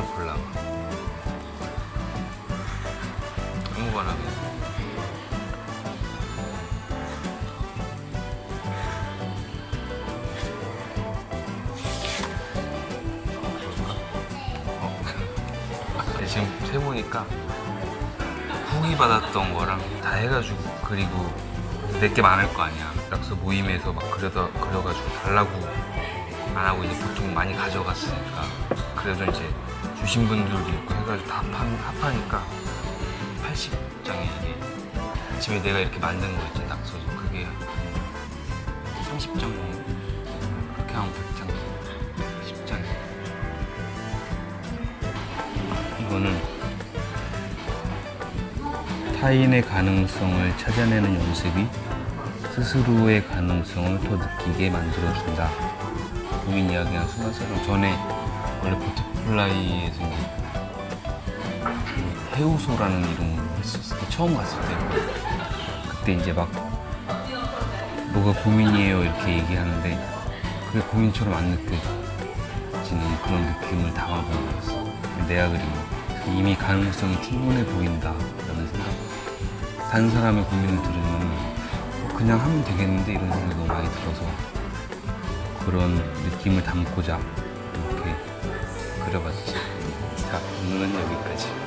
올라가. 아무거나 그냥. 어. 지금 세보니까 후기 받았던 거랑 다 해가지고 그리고 내게 많을 거 아니야. 약서 모임에서 막 그려다 그려가지고 달라고 안 하고 이제 보통 많이 가져갔으니까 그래도 이제 주신 분들도 있고 해가지고 다 합한, 합하니까 80장에 이게 집에 내가 이렇게 만든 거 있지 낙서지 그게 한 30장 정도 그렇게 하면 100장 10장 이거는 타인의 가능성을 찾아내는 연습이 스스로의 가능성을 더 느끼게 만들어준다. 고민 이야기한 순간처럼 전에 원래 버터플라이에서 이제 그 해우소라는 이름으로 했었을 때 처음 갔을 때 그때 이제 막 뭐가 고민이에요 이렇게 얘기하는데 그게 고민처럼 안 느껴지는 그런 느낌을 담아본 거였어. 내가 그린 이미 가능성이 충분해 보인다라는 생각. 다른 사람의 고민을 들으면 그냥 하면 되겠는데 이런 생각이 너무 많이 들어서 그런 느낌을 담고자 그려봤지. 자, 오늘은 여기까지.